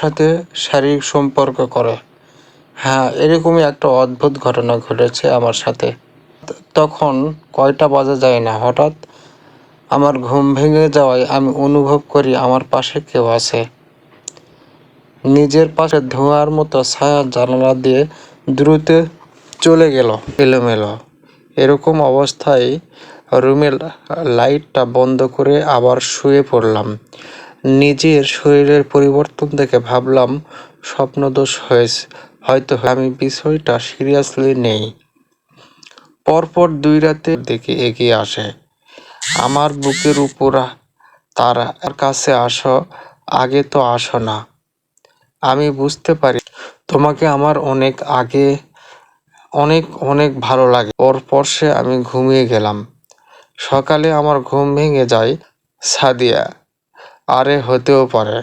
সাথে শারীরিক সম্পর্ক করে। হ্যাঁ এরকমই একটা অদ্ভুত ঘটনা ঘটেছে আমার সাথে। তখন কয়টা বাজে যায় না, হঠাৎ আমার ঘুম ভেঙে যাওয়ায় আমি অনুভব করি আমার পাশে কেউ আছে। নিজের পাশে ধোঁয়ার মতো ছায়া জানালা দিয়ে দ্রুত চলে গেল, এলোমেলো। এরকম অবস্থায় রুমের লাইটটা বন্ধ করে আবার শুয়ে পড়লাম। নিজের শরীরের পরিবর্তন দেখে ভাবলাম, স্বপ্নদোষ হয়েছে। হয়তো আমি বিষয়টা সিরিয়াসলি নেই। পরপর দুই রাতে দেখে এগিয়ে আসে। আমার বুকের উপর তার কাছে আসো, আগে তো আসো না। আমি বুঝতে পারি, তোমাকে আমার অনেক আগে, অনেক অনেক ভালো লাগে। ওর পরশে আমি ঘুমিয়ে গেলাম। সকালে আমার ঘুম ভেঙে যায় সাদিয়া। আরে হতেও পারে।